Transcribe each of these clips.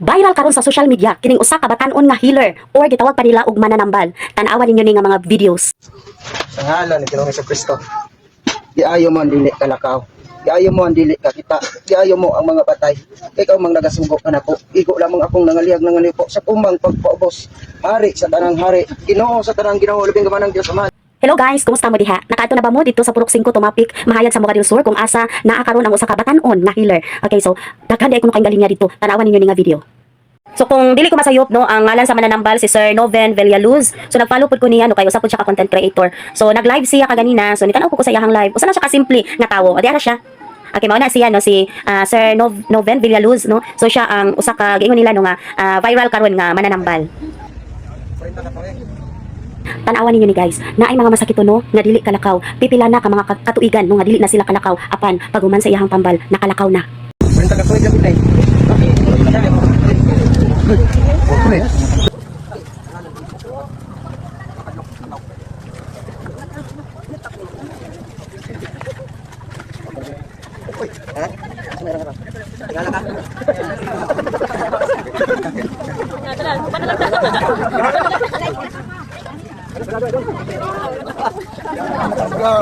Viral karon sa social media kining usa ka batan-on nga healer or gitawag pa nila og mananambal. Tan-awan ninyo ni nga mga videos. sa ngalan ni Ginoong Kristo. Diayo mo ang dili ka lakaw. Diayo mo ang dili ka kita. Diayo mo ang mga patay. Ikaw mang nagasugo ka nako. Igo lamang akong nangaliyag nanganipo sa tumang pagpaubos. Hari sa tanang hari. Ginoo sa tanang Ginoo labing gamanang Dios Ama. Hello guys, kumusta mo diha? Nakaadto na ba mo dito sa Purok 5 Tumapik, mahayag sa Mogadil Sur kung asa naa karon ang usa ka batan-on nga healer. Okay, so daghan di ko kaing galing niya dito. Tan-awan ninyo ni nga video. So kung dili ko masayop no, ang ngalan sa mananambal si Sir Noven Villaluz. So nag-follow pud ko niya no kay usa pud siya ka content creator. So nag-live siya kaganina. So nitanaw ko ko sa iyang live. Usa na siya ka simple nga tawo. Adi ara siya. Okay, mao na siya no si ah, Sir Nov Noven Villaluz no. So siya ang usa ka giingon nila no nga ah, viral karon nga mananambal. Tanawan ninyo ni guys, na ay mga masakit no, nga dili kalakaw. Pipila na ka mga ka- katuigan no nga dili na sila kalakaw. Apan paguman sa iyang pambal, nakalakaw na. Perintah ka tuig gabitay.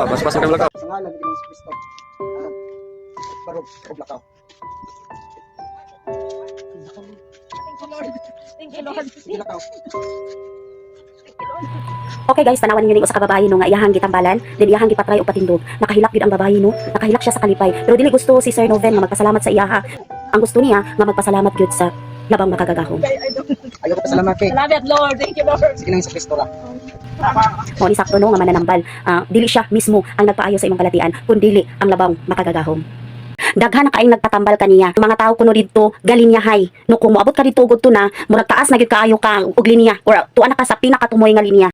Mas pasok kayo belakang. Sa. Sige lakaw. Okay guys, tanawan ninyo ning usa ka babae no nga iyahang gitambalan, then iyahang gipatry og patindog. Nakahilak gid ang babae no, nakahilak siya sa kalipay. Pero dili gusto si Sir Noven nga magpasalamat sa iyaha. Ang gusto niya nga magpasalamat gyud sa labang makagagahom. Ayaw ko pasalamat kay. Salamat, Lord. Thank you, Lord. Sige Ginoong Hesus Kristo. Mo ni sakto no nga mananambal, ah, dili siya mismo ang nagpaayo sa imong kalatian, kundi ang labang makagagahom. Daghan na kaayong nagpatambal kaniya. Mga tao kuno didto galinyahay. No kung moabot ka dito ugod to na, murag taas na gyud kaayo ka og linya or tuwa na ka sa pinakatumoy nga linya.